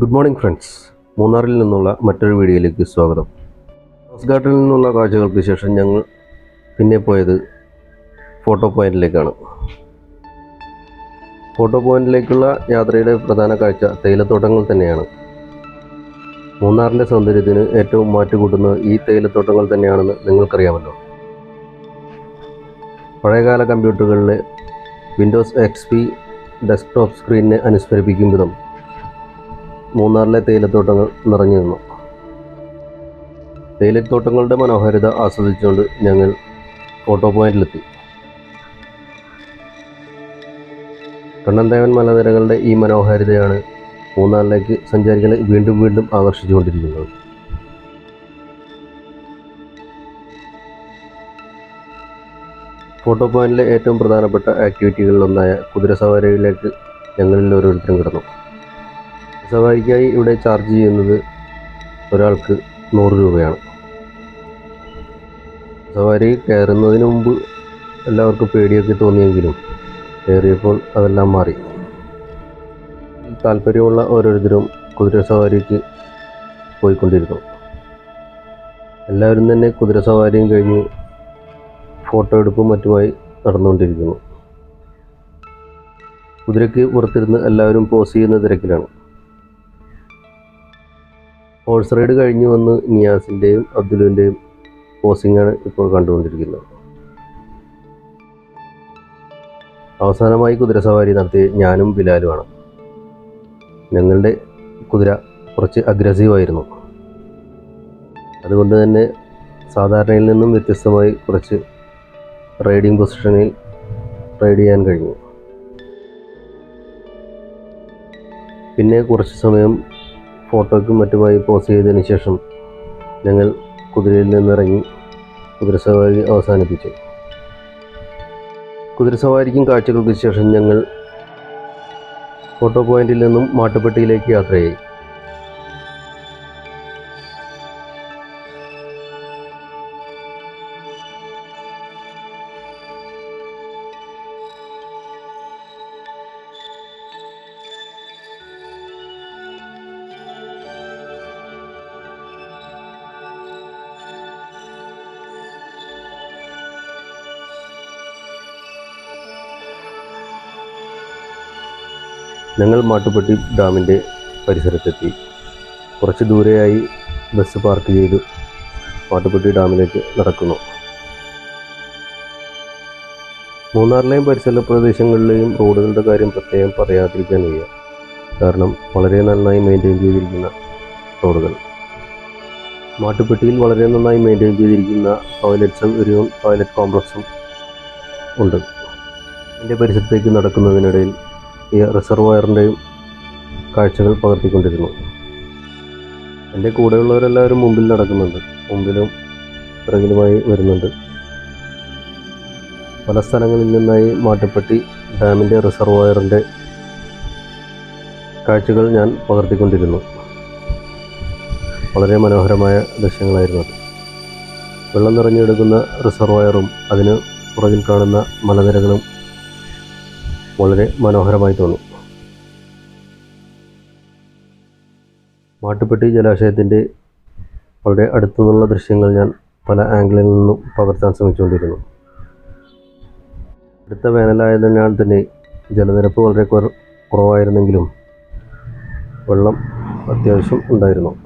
Good morning friends മൂന്നാറിൽ നിന്നുള്ള മറ്റൊരു വീഡിയോയിലേക്ക് സ്വാഗതം. ഹൗസ് ഗാർഡനിൽ നിന്നുള്ള കാഴ്ചകൾക്ക് ശേഷം ഞങ്ങൾ പിന്നെ പോയത് ഫോട്ടോ പോയിന്റിലേക്കാണ്. ഫോട്ടോ പോയിന്റിലേക്കുള്ള യാത്രയുടെ പ്രധാന കാഴ്ച തേയിലത്തോട്ടങ്ങൾ തന്നെയാണ്. മൂന്നാറിന്റെ സൗന്ദര്യത്തിന് ഏറ്റവും മാറ്റുകൂട്ടുന്നത് ഈ തേയിലത്തോട്ടങ്ങൾ തന്നെയാണെന്ന് നിങ്ങൾക്കറിയാമല്ലോ. പഴയകാല കമ്പ്യൂട്ടറുകളിലെ വിൻഡോസ് എക്സ് പി ഡെസ്ക്ടോപ്പ് സ്ക്രീനിനെ അനുസ്മരിപ്പിക്കും വിധം മൂന്നാറിലെ തേയിലത്തോട്ടങ്ങൾ നിറഞ്ഞു നിന്നു. തേയിലത്തോട്ടങ്ങളുടെ മനോഹാരിത ആസ്വദിച്ചുകൊണ്ട് ഞങ്ങൾ ഫോട്ടോ പോയിന്റിലെത്തി കണ്ണന്തേവൻ മലനിരകളുടെ ഈ മനോഹാരിതയാണ് മൂന്നാറിലേക്ക് സഞ്ചാരികളെ വീണ്ടും വീണ്ടും ആകർഷിച്ചുകൊണ്ടിരിക്കുന്നത്. ഫോട്ടോ പോയിന്റിലെ ഏറ്റവും പ്രധാനപ്പെട്ട ആക്ടിവിറ്റികളിലൊന്നായ കുതിരസവാരിയിലേക്ക് ഞങ്ങളിൽ ഓരോരുത്തരും കിടന്നു. സവാരിക്കായി ഇവിടെ ചാർജ് ചെയ്യുന്നത് ഒരാൾക്ക് നൂറ് രൂപയാണ്. സവാരി കയറുന്നതിന് മുമ്പ് എല്ലാവർക്കും പേടിയൊക്കെ തോന്നിയെങ്കിലും കയറിയപ്പോൾ അതെല്ലാം മാറി. താല്പര്യമുള്ള ഓരോരുത്തരും കുതിര സവാരിക്ക് പോയിക്കൊണ്ടിരുന്നു. എല്ലാവരും തന്നെ കുതിര സവാരിയും കഴിഞ്ഞ് ഫോട്ടോ എടുപ്പും മറ്റുമായി നടന്നുകൊണ്ടിരിക്കുന്നു. കുതിരയ്ക്ക് പുറത്തിരുന്ന് എല്ലാവരും പോസ് ചെയ്യുന്ന തിരക്കിലാണ്. ഹോഴ്സ് റൈഡ് കഴിഞ്ഞു വന്ന് നിയാസിന്റെയും അബ്ദുലിന്റെയും പോസിങ്ങാണ് ഇപ്പോൾ കണ്ടുകൊണ്ടിരിക്കുന്നത്. അവസാനമായി കുതിരസവാരി നടത്തിയ ഞാനും ബിലാലുമാണ്. ഞങ്ങളുടെ കുതിര കുറച്ച് അഗ്രസീവായിരുന്നു അതുകൊണ്ട് തന്നെ സാധാരണയിൽ നിന്നും വ്യത്യസ്തമായി കുറച്ച് റൈഡിംഗ് പൊസിഷനിൽ റൈഡ് ചെയ്യാൻ കഴിഞ്ഞു. പിന്നെ കുറച്ച് സമയം ഫോട്ടോയ്ക്കും മറ്റുമായി പോസ് ചെയ്തതിന് ശേഷം ഞങ്ങൾ കുതിരയിൽ നിന്നിറങ്ങി കുതിരസവാരി അവസാനിപ്പിച്ചു. കുതിരസവാരിക്കും കാഴ്ചകൾക്ക് ശേഷം ഞങ്ങൾ ഫോട്ടോ പോയിന്റിൽ നിന്നും മാട്ടുപ്പെട്ടിയിലേക്ക് യാത്രയായി. ഞങ്ങൾ മാട്ടുപ്പെട്ടി ഡാമിന്റെ പരിസരത്തെത്തി. കുറച്ച് ദൂരെയായി ബസ് പാർക്ക് ചെയ്ത് മാട്ടുപ്പെട്ടി ഡാമിലേക്ക് നടക്കുന്നു. മൂന്നാറിലെയും പരിസര പ്രദേശങ്ങളിലെയും റോഡുകളുടെ കാര്യം പ്രത്യേകം പറയാതിരിക്കാൻ വയ്യ. കാരണം വളരെ നന്നായി മെയിന്റെയിൻ ചെയ്തിരിക്കുന്ന റോഡുകൾ. മാട്ടുപ്പെട്ടിയിൽ വളരെ നന്നായി മെയിന്റെയിൻ ചെയ്തിരിക്കുന്ന ടോയ്ലറ്റ് സൗകര്യവും ടോയ്ലറ്റ് കോംപ്ലക്സും ഉണ്ട്. എന്റെ പരിസരത്തേക്ക് നടക്കുന്നതിനിടയിൽ ഈ റിസർവയറിന്റെയും കാഴ്ചകൾ പകർത്തിക്കൊണ്ടിരുന്നു. എന്റെ കൂടെയുള്ളവരെല്ലാവരും മുമ്പിൽ നടക്കുന്നുണ്ട്. മുമ്പിലും പിറകിലുമായി വരുന്നുണ്ട്. പല സ്ഥലങ്ങളിൽ നിന്നായി മാട്ടുപ്പെട്ടി ഡാമിന്റെ റിസർവയറിന്റെ കാഴ്ചകൾ ഞാൻ പകർത്തിക്കൊണ്ടിരുന്നു. വളരെ മനോഹരമായ ദൃശ്യങ്ങളായിരുന്നു അത്. വെള്ളം നിറഞ്ഞെടുക്കുന്ന റിസർവയറും അതിന് പുറകിൽ കാണുന്ന മലനിരകളും വളരെ മനോഹരമായി തോന്നും. മാട്ടുപ്പെട്ടി ജലാശയത്തിന്റെ വളരെ അടുത്തു നിന്നുള്ള ദൃശ്യങ്ങൾ ഞാൻ പല ആംഗിളിൽ നിന്നും പകർത്താൻ ശ്രമിച്ചുകൊണ്ടിരുന്നു. അടുത്ത വേനലായതിനാൽ തന്നെ ജലനിരപ്പ് വളരെ കുറ കുറവായിരുന്നെങ്കിലും വെള്ളം അത്യാവശ്യം ഉണ്ടായിരുന്നു.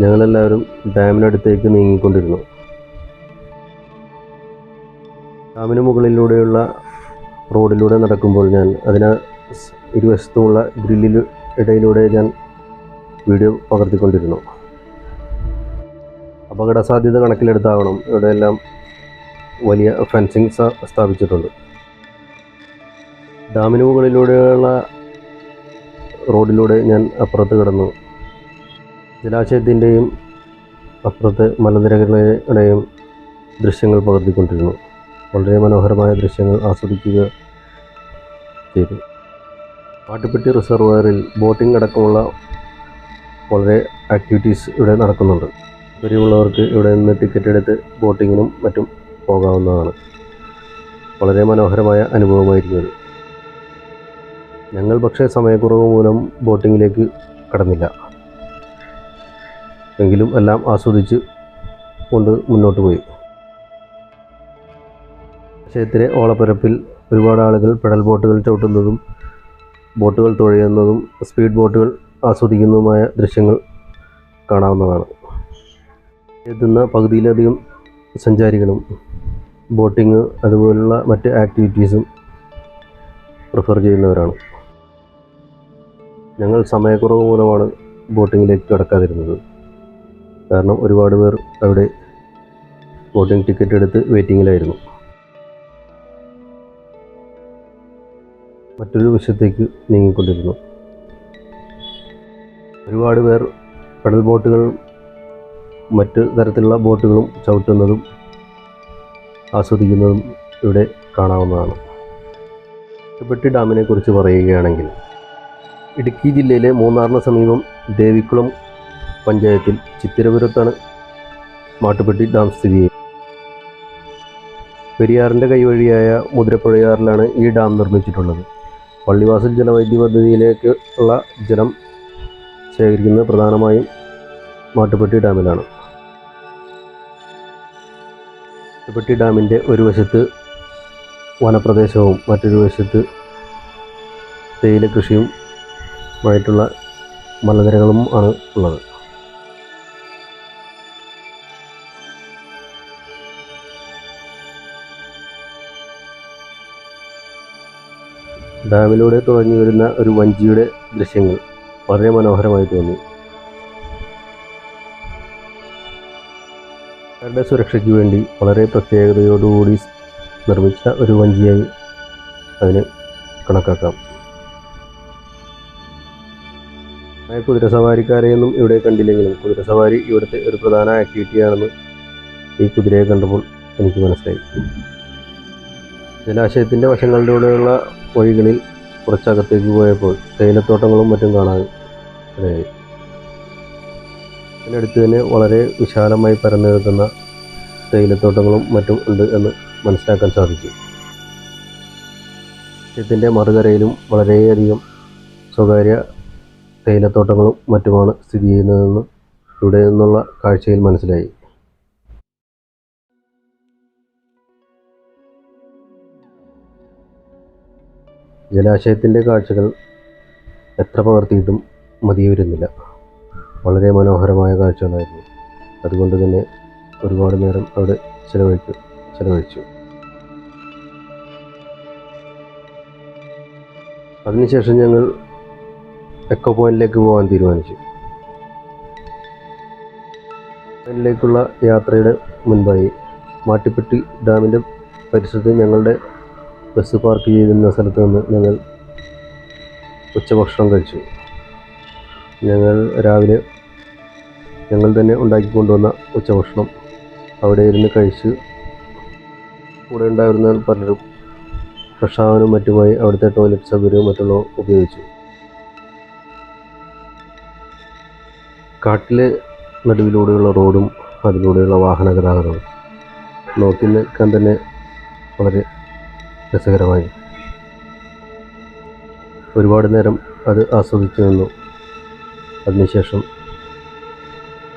ഞങ്ങളെല്ലാവരും ഡാമിനടുത്തേക്ക് നീങ്ങിക്കൊണ്ടിരുന്നു. ഡാമിന് മുകളിലൂടെയുള്ള റോഡിലൂടെ നടക്കുമ്പോൾ ഞാൻ അതിന് ഇരുവശത്തുമുള്ള ഗ്രില്ലിൽ ഇടയിലൂടെ ഞാൻ വീഡിയോ പകർത്തിക്കൊണ്ടിരുന്നു. അപകട സാധ്യത കണക്കിലെടുത്താവണം. ഇവിടെയെല്ലാം വലിയ ഫെൻസിങ് സ്ഥാപിച്ചിട്ടുണ്ട്. ഡാമിന് മുകളിലൂടെയുള്ള റോഡിലൂടെ ഞാൻ അപ്പുറത്ത് കിടന്നു. ജലാശയത്തിന്റെയും അപ്പുറത്ത് മലനിരകളുടെയും ദൃശ്യങ്ങൾ പകർത്തിക്കൊണ്ടിരുന്നു. വളരെ മനോഹരമായ ദൃശ്യങ്ങൾ ആസ്വദിക്കുക ചെയ്തു. പാട്ടുപെട്ടി റിസർവയറിൽ ബോട്ടിംഗ് അടക്കമുള്ള വളരെ ആക്ടിവിറ്റീസ് ഇവിടെ നടക്കുന്നുണ്ട്. താല്പര്യമുള്ളവർക്ക് ഇവിടെ നിന്ന് ടിക്കറ്റ് എടുത്ത് ബോട്ടിങ്ങിനും മറ്റും പോകാവുന്നതാണ്. വളരെ മനോഹരമായ അനുഭവമായിരുന്നു ഞങ്ങൾ പക്ഷേ സമയക്കുറവ് മൂലം ബോട്ടിങ്ങിലേക്ക് കടന്നില്ല. എങ്കിലും എല്ലാം ആസ്വദിച്ച് കൊണ്ട് മുന്നോട്ട് പോയി. ആശയത്തിലെ ഓളപ്പരപ്പിൽ ഒരുപാട് ആളുകൾ പെഡൽ ബോട്ടുകൾ ചവിട്ടുന്നതും ബോട്ടുകൾ തുഴയുന്നതും സ്പീഡ് ബോട്ടുകൾ ആസ്വദിക്കുന്നതുമായ ദൃശ്യങ്ങൾ കാണാവുന്നതാണ്. എത്തുന്ന പകുതിയിലധികം സഞ്ചാരികളും ബോട്ടിങ് അതുപോലുള്ള മറ്റ് ആക്ടിവിറ്റീസും പ്രിഫർ ചെയ്യുന്നവരാണ്. ഞങ്ങൾ സമയക്കുറവ് മൂലമാണ് ബോട്ടിങ്ങിലേക്ക് കടക്കാതിരുന്നത്. കാരണം ഒരുപാട് പേർ അവിടെ വോട്ടിംഗ് ടിക്കറ്റ് എടുത്ത് വെയിറ്റിങ്ങിലായിരുന്നു. മറ്റൊരു വശത്തേക്ക് നീങ്ങിക്കൊണ്ടിരുന്നു. ഒരുപാട് പേർ കടൽ ബോട്ടുകൾ മറ്റ് തരത്തിലുള്ള ബോട്ടുകളും ചവിട്ടുന്നതും ആസ്വദിക്കുന്നതും ഇവിടെ കാണാവുന്നതാണ്. ഇഷ്ടപ്പെട്ടി ഡാമിനെ കുറിച്ച് പറയുകയാണെങ്കിൽ ഇടുക്കി ജില്ലയിലെ മൂന്നാറിന് സമീപം ദേവിക്കുളം പഞ്ചായത്തിൽ ചിത്തിരപുരത്താണ് മാട്ടുപ്പെട്ടി ഡാം സ്ഥിതി ചെയ്യുന്നത്. പെരിയാറിന്റെ കൈവഴിയായ മുതിരപ്പുഴയാറിലാണ് ഈ ഡാം നിർമ്മിച്ചിട്ടുള്ളത്. പള്ളിവാസൽ ജലവൈദ്യുതി പദ്ധതിയിലേക്ക് ഉള്ള ജലം ശേഖരിക്കുന്നത് പ്രധാനമായും മാട്ടുപ്പെട്ടി ഡാമിലാണ്. മാട്ടുപ്പെട്ടി ഡാമിന്റെ ഒരു വശത്ത് വനപ്രദേശവും മറ്റൊരു വശത്ത് തേയില കൃഷിയും ആയിട്ടുള്ള മലനിരകളും ആണ് ഉള്ളത്. ഡാമിലൂടെ തുഴഞ്ഞു വരുന്ന ഒരു വഞ്ചിയുടെ ദൃശ്യങ്ങൾ വളരെ മനോഹരമായി തോന്നി. അവരുടെ സുരക്ഷയ്ക്ക് വേണ്ടി വളരെ പ്രത്യേകതയോടുകൂടി നിർമ്മിച്ച ഒരു വഞ്ചിയായി അതിന് കണക്കാക്കാം. കുതിര കുതിരസവാരിക്കാരെയൊന്നും ഇവിടെ കണ്ടില്ലെങ്കിലും കുതിരസവാരി ഇവിടുത്തെ ഒരു പ്രധാന ആക്ടിവിറ്റിയാണെന്ന് ഈ കുതിരയെ കണ്ടപ്പോൾ എനിക്ക് മനസ്സിലായി. ജലാശയത്തിന്റെ വശങ്ങളിലൂടെയുള്ള വഴികളിൽ കുറച്ചകത്തേക്ക് പോയപ്പോൾ തേയിലത്തോട്ടങ്ങളും മറ്റും കാണാൻ ഇടയായി. അതിനടുത്ത് തന്നെ വളരെ വിശാലമായി പരന്നു കിടക്കുന്ന തേയിലത്തോട്ടങ്ങളും മറ്റും ഉണ്ട് എന്ന് മനസ്സിലാക്കാൻ സാധിക്കും ഇതിന്റെ മറുകരയിലും വളരെയധികം സ്വകാര്യ തേയിലത്തോട്ടങ്ങളും മറ്റുമാണ് സ്ഥിതി ചെയ്യുന്നതെന്ന് ഇവിടെ നിന്നുള്ള കാഴ്ചയിൽ മനസ്സിലായി. ജലാശയത്തിന്റെ കാഴ്ചകൾ എത്ര പകർത്തിയിട്ടും മതി വരുന്നില്ല വളരെ മനോഹരമായ കാഴ്ചകളായിരുന്നു. അതുകൊണ്ട് തന്നെ ഒരുപാട് നേരം അവിടെ ചിലവഴിച്ചു ചിലവഴിച്ചു. അതിനുശേഷം ഞങ്ങൾ എക്കോ പോയിന്റിലേക്ക് പോകാൻ തീരുമാനിച്ചു. പോയിന്റിലേക്കുള്ള യാത്രയുടെ മുൻപായി മാട്ടിപ്പെട്ടി ഡാമിന്റെ പരിസരത്ത് ഞങ്ങളുടെ ബസ് പാർക്ക് ചെയ്തിരുന്ന സ്ഥലത്ത് നിന്ന് ഞങ്ങൾ ഉച്ചഭക്ഷണം കഴിച്ചു. ഞങ്ങൾ രാവിലെ ഞങ്ങൾ തന്നെ ഉണ്ടാക്കി കൊണ്ടുവന്ന ഉച്ചഭക്ഷണം അവിടെ ഇരുന്ന് കഴിച്ച് കൂടെ ഉണ്ടായിരുന്ന പലരും ഫ്രഷാവാനും മറ്റുമായി അവിടുത്തെ ടോയ്ലറ്റ് സൗകര്യവും മറ്റുള്ളവ ഉപയോഗിച്ചു. കാട്ടിലെ നടുവിലൂടെയുള്ള റോഡും അതിലൂടെയുള്ള വാഹന ഗതാഗതവും നോക്കി നിൽക്കാൻ തന്നെ വളരെ രസകരമായി. ഒരുപാട് നേരം അത് ആസ്വദിച്ചു നിന്നു. അതിനുശേഷം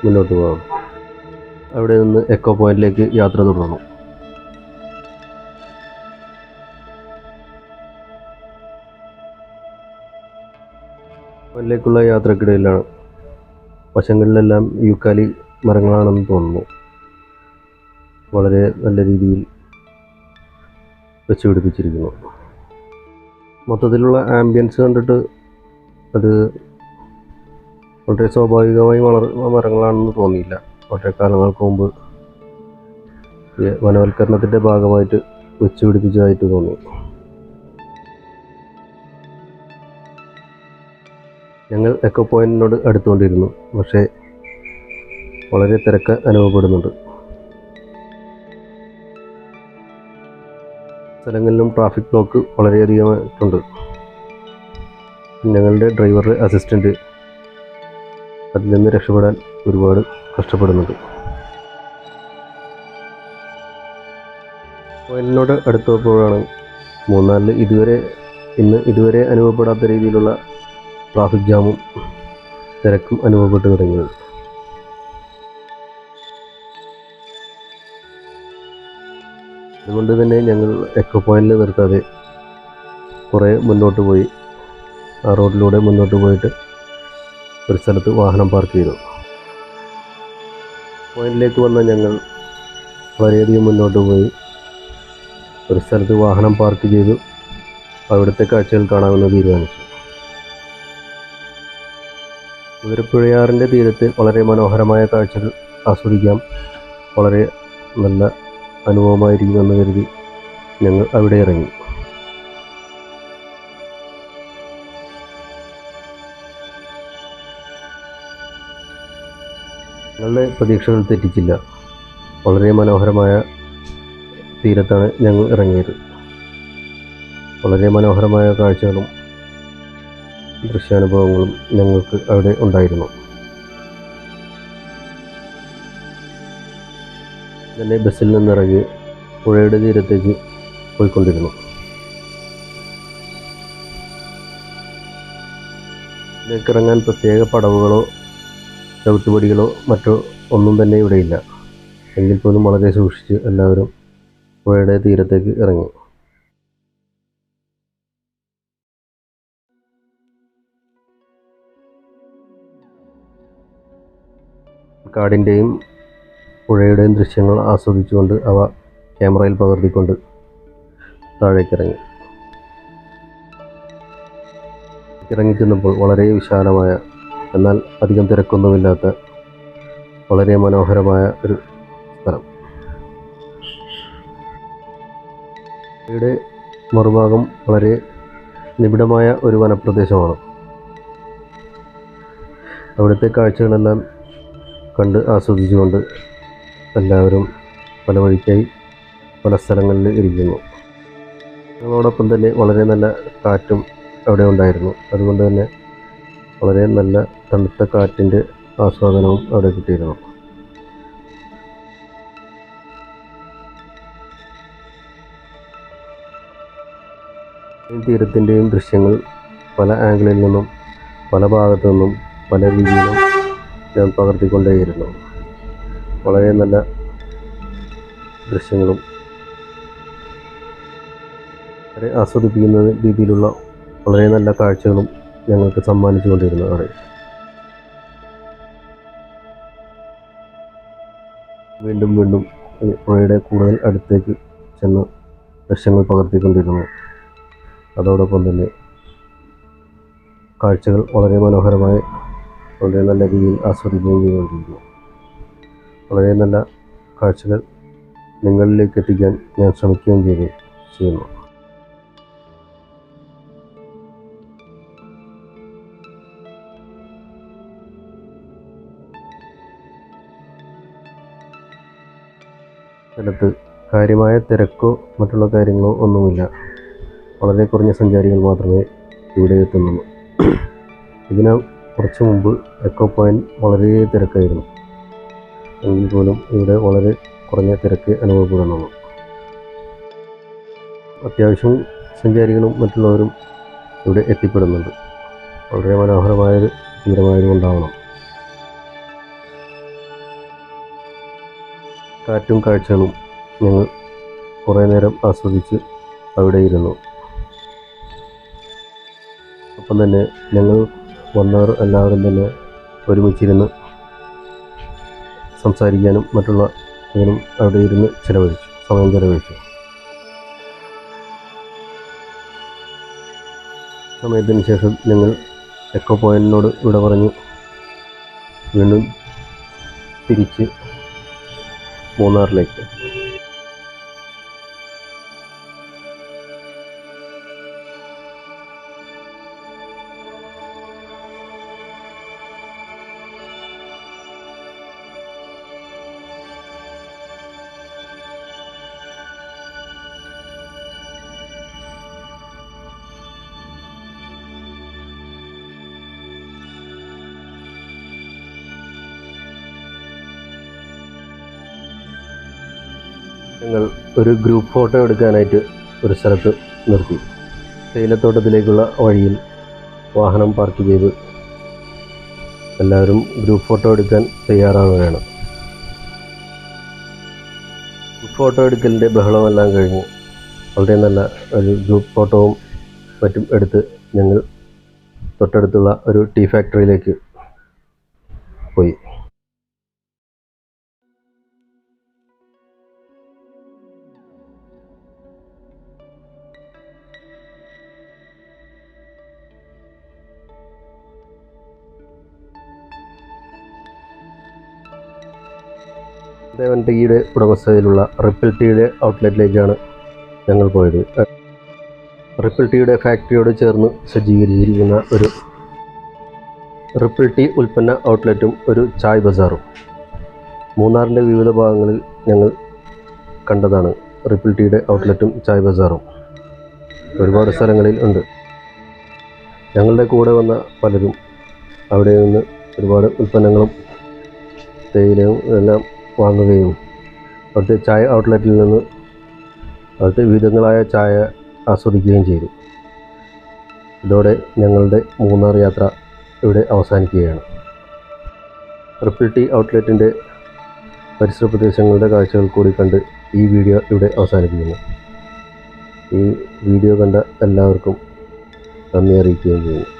മുന്നോട്ട് പോകാം. അവിടെ നിന്ന് എക്കോ പോയിന്റിലേക്ക് യാത്ര തുടർന്നു. പോയിന്റിലേക്കുള്ള യാത്രക്കിടയിലാണ്. വശങ്ങളിലെല്ലാം യൂക്കാലി മരങ്ങളാണെന്ന് തോന്നുന്നു. വളരെ നല്ല രീതിയിൽ വെച്ച് പിടിപ്പിച്ചിരിക്കുന്നു മൊത്തത്തിലുള്ള ആംബിയൻസ് കണ്ടിട്ട് അത് വളരെ സ്വാഭാവികമായി വളർ മരങ്ങളാണെന്ന് തോന്നിയില്ല. വളരെ കാലങ്ങൾക്ക് മുമ്പ് വനവൽക്കരണത്തിന്റെ ഭാഗമായിട്ട് വെച്ച് പിടിപ്പിച്ചതായിട്ട് തോന്നി. ഞങ്ങൾ എക്കോ പോയിന്റിനോട് അടുത്തുകൊണ്ടിരുന്നു. പക്ഷേ വളരെ തിരക്ക് അനുഭവപ്പെടുന്നുണ്ട്. സ്ഥലങ്ങളിലും ട്രാഫിക് ബ്ലോക്ക് വളരെയധികമായിട്ടുണ്ട്. ഞങ്ങളുടെ ഡ്രൈവർ അസിസ്റ്റന്റ് അതിൽ നിന്ന് രക്ഷപ്പെടാൻ ഒരുപാട് കഷ്ടപ്പെടുന്നുണ്ട്. പോയിന്റിനോട് അടുത്തപ്പോഴാണ് മൂന്നാറിൽ ഇതുവരെ ഇന്ന് ഇതുവരെ അനുഭവപ്പെടാത്ത രീതിയിലുള്ള ട്രാഫിക് ജാമും തിരക്കും അനുഭവപ്പെട്ടു തുടങ്ങിയത്. അതുകൊണ്ട് തന്നെ ഞങ്ങൾ എക്കോ പോയിന്റിൽ നിർത്താതെ കുറേ മുന്നോട്ട് പോയി. ആ റോഡിലൂടെ മുന്നോട്ട് പോയിട്ട് ഒരു സ്ഥലത്ത് വാഹനം പാർക്ക് ചെയ്തു. പോയിന്റിലേക്ക് വന്ന ഞങ്ങൾ വളരെയധികം മുന്നോട്ട് പോയി. ഒരു സ്ഥലത്ത് വാഹനം പാർക്ക് ചെയ്തു. അവിടുത്തെ കാഴ്ചകൾ കാണാമെന്ന് തീരുമാനിച്ചു. മുതിരപ്പുഴയാറിന്റെ തീരത്ത് വളരെ മനോഹരമായ കാഴ്ചകൾ ആസ്വദിക്കാം. വളരെ നല്ല അനുഭവമായിരിക്കുമെന്ന് കരുതി ഞങ്ങൾ അവിടെ ഇറങ്ങി. ഞങ്ങളുടെ പ്രതീക്ഷകൾ തെറ്റിച്ചില്ല. വളരെ മനോഹരമായ തീരത്താണ് ഞങ്ങൾ ഇറങ്ങിയത്. വളരെ മനോഹരമായ കാഴ്ചകളും ദൃശ്യാനുഭവങ്ങളും ഞങ്ങൾക്ക് അവിടെ ഉണ്ടായിരുന്നു. തന്നെ ബസ്സിൽ നിന്നിറങ്ങി പുഴയുടെ തീരത്തേക്ക് പോയിക്കൊണ്ടിരുന്നു. ഇതിലേക്ക് ഇറങ്ങാൻ പ്രത്യേക പടവുകളോ ചവിട്ടുപടികളോ മറ്റോ ഒന്നും തന്നെ ഇവിടെയില്ല. എങ്കിൽ പോലും വളരെ സൂക്ഷിച്ച് എല്ലാവരും പുഴയുടെ തീരത്തേക്ക് ഇറങ്ങി. കാടിന്റെയും പുഴയുടെയും ദൃശ്യങ്ങൾ ആസ്വദിച്ചുകൊണ്ട് അവ ക്യാമറയിൽ പകർത്തിക്കൊണ്ട് താഴേക്കിറങ്ങി. ഇറങ്ങി ചെന്നപ്പോൾ വളരെ വിശാലമായ എന്നാൽ അധികം തിരക്കൊന്നുമില്ലാത്ത വളരെ മനോഹരമായ ഒരു സ്ഥലം. ഇവിടെ മറുഭാഗം വളരെ നിബിഡമായ ഒരു വനപ്രദേശമാണ്. അവിടുത്തെ കാഴ്ചകളെല്ലാം കണ്ട് ആസ്വദിച്ചുകൊണ്ട് എല്ലാവരും പല വഴിക്കായി പല സ്ഥലങ്ങളിൽ ഇരിക്കുന്നു. ഞങ്ങളോടൊപ്പം തന്നെ വളരെ നല്ല കാറ്റും അവിടെ ഉണ്ടായിരുന്നു. അതുകൊണ്ട് തന്നെ വളരെ നല്ല തണുത്ത കാറ്റിന്റെ ആസ്വാദനവും അവിടെ കിട്ടിയിരുന്നു. തീരത്തിന്റെയും ദൃശ്യങ്ങൾ പല ആംഗിളിൽ നിന്നും പല ഭാഗത്തു നിന്നും പല രീതിയിലും ഞാൻ പകർത്തിക്കൊണ്ടേയിരുന്നു. വളരെ നല്ല ദൃശ്യങ്ങളും വളരെ ആസ്വദിപ്പിക്കുന്ന രീതിയിലുള്ള വളരെ നല്ല കാഴ്ചകളും ഞങ്ങൾക്ക് സമ്മാനിച്ചുകൊണ്ടിരുന്നു അവിടെ വീണ്ടും വീണ്ടും പുഴയുടെ കൂടുതൽ അടുത്തേക്ക് ചെന്ന് ദൃശ്യങ്ങൾ പകർത്തിക്കൊണ്ടിരുന്നു. അതോടൊപ്പം തന്നെ കാഴ്ചകൾ വളരെ മനോഹരമായി വളരെ നല്ല രീതിയിൽ ആസ്വദിക്കുകയും ചെയ്തുകൊണ്ടിരിക്കുന്നു വളരെ നല്ല കാഴ്ചകൾ നിങ്ങളിലേക്ക് എത്തിക്കാൻ ഞാൻ ശ്രമിക്കുകയും ചെയ്തു ചെയ്യുന്നു. സ്ഥലത്ത് കാര്യമായ തിരക്കോ മറ്റുള്ള കാര്യങ്ങളോ ഒന്നുമില്ല. വളരെ കുറഞ്ഞ സഞ്ചാരികൾ മാത്രമേ ഇവിടെ എത്തുന്നുള്ളൂ. ഇതിന് കുറച്ച് മുമ്പ് എക്കോ പോയിന്റ് വളരെ തിരക്കായിരുന്നു. എങ്കിൽ പോലും ഇവിടെ വളരെ കുറഞ്ഞ തിരക്ക് അനുഭവപ്പെടുന്നു അത്യാവശ്യം സഞ്ചാരികളും മറ്റുള്ളവരും ഇവിടെ എത്തിപ്പെടുന്നുണ്ട്. വളരെ മനോഹരമായൊരു തീരമായതുകൊണ്ടാവണം. കാറ്റും കാഴ്ചകളും ഞങ്ങൾ കുറേ നേരം ആസ്വദിച്ച് അവിടെ ഇരുന്നു. ഒപ്പം തന്നെ ഞങ്ങൾ വന്നവർ എല്ലാവരും തന്നെ ഒരുമിച്ചിരുന്ന് സംസാരിക്കാനും മറ്റുള്ള ഇതിനും അവിടെ ഇരുന്ന് ചിലവഴിച്ചു സമയം ചിലവഴിച്ചു. സമയത്തിന് ശേഷം ഞങ്ങൾ എക്കോ പോയിന്റിനോട് ഇവിടെ പറഞ്ഞു വീണ്ടും തിരിച്ച് മൂന്നാറിലേക്ക്. ഞങ്ങൾ ഒരു ഗ്രൂപ്പ് ഫോട്ടോ എടുക്കാനായിട്ട് ഒരു സ്ഥലത്ത് നിർത്തി. തേയിലത്തോട്ടത്തിലേക്കുള്ള വഴിയിൽ വാഹനം പാർക്ക് ചെയ്ത് എല്ലാവരും ഗ്രൂപ്പ് ഫോട്ടോ എടുക്കാൻ തയ്യാറാവുകയാണ്. ഗ്രൂപ്പ് ഫോട്ടോ എടുക്കലിന്റെ ബഹളമെല്ലാം കഴിഞ്ഞ് വളരെ നല്ല ഒരു ഗ്രൂപ്പ് ഫോട്ടോവും മറ്റും എടുത്ത് ഞങ്ങൾ തൊട്ടടുത്തുള്ള ഒരു ടീ ഫാക്ടറിയിലേക്ക് പോയി. ദേവൻ ടീയുടെ ഉടമസ്ഥതയിലുള്ള റിപ്പിൾ ടീയുടെ ഔട്ട്ലെറ്റിലേക്കാണ് ഞങ്ങൾ പോയത്. റിപ്പിൾ ടീയുടെ ഫാക്ടറിയോട് ചേർന്ന് സജ്ജീകരിച്ചിരിക്കുന്ന ഒരു റിപ്പിൾ ടീ ഉൽപ്പന്ന ഔട്ട്ലെറ്റും ഒരു ചായ് ബസാറും. മൂന്നാറിന്റെ വിവിധ ഭാഗങ്ങളിൽ ഞങ്ങൾ കണ്ടതാണ് റിപ്പിൾ ടീയുടെ ഔട്ട്ലെറ്റും ചായ് ബസാറും. ഒരുപാട് സ്ഥലങ്ങളിൽ ഉണ്ട്. ഞങ്ങളുടെ കൂടെ വന്ന പലരും അവിടെ നിന്ന് ഒരുപാട് ഉൽപ്പന്നങ്ങളും തേയിലയും എല്ലാം വാങ്ങുകയും അവിടുത്തെ ചായ ഔട്ട്ലെറ്റിൽ നിന്ന് അവിടുത്തെ വിവിധങ്ങളായ ചായ ആസ്വദിക്കുകയും ചെയ്തു. ഇതോടെ ഞങ്ങളുടെ മൂന്നാർ യാത്ര ഇവിടെ അവസാനിക്കുകയാണ്. ട്രിപ്പിൾ ടി ഔട്ട്ലെറ്റിന്റെ പരിസര പ്രദേശങ്ങളുടെ കാഴ്ചകൾ കൂടി കണ്ട് ഈ വീഡിയോ ഇവിടെ അവസാനിപ്പിക്കുന്നു. ഈ വീഡിയോ കണ്ട എല്ലാവർക്കും നന്ദി അറിയിക്കുകയും ചെയ്യുന്നു.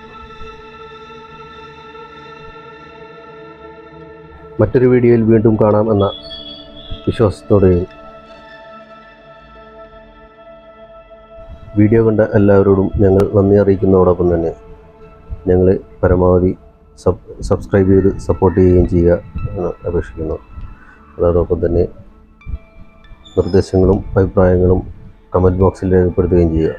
മറ്റൊരു വീഡിയോയിൽ വീണ്ടും കാണാം എന്ന വിശ്വാസത്തോടെയും വീഡിയോ കണ്ട എല്ലാവരോടും ഞങ്ങൾ നന്ദി അറിയിക്കുന്നതോടൊപ്പം തന്നെ ഞങ്ങൾ പരമാവധി സബ് സബ്സ്ക്രൈബ് ചെയ്ത് സപ്പോർട്ട് ചെയ്യുകയും ചെയ്യുക എന്ന് അപേക്ഷിക്കുന്നു. അതോടൊപ്പം തന്നെ നിർദ്ദേശങ്ങളും അഭിപ്രായങ്ങളും കമന്റ് ബോക്സിൽ രേഖപ്പെടുത്തുകയും ചെയ്യുക.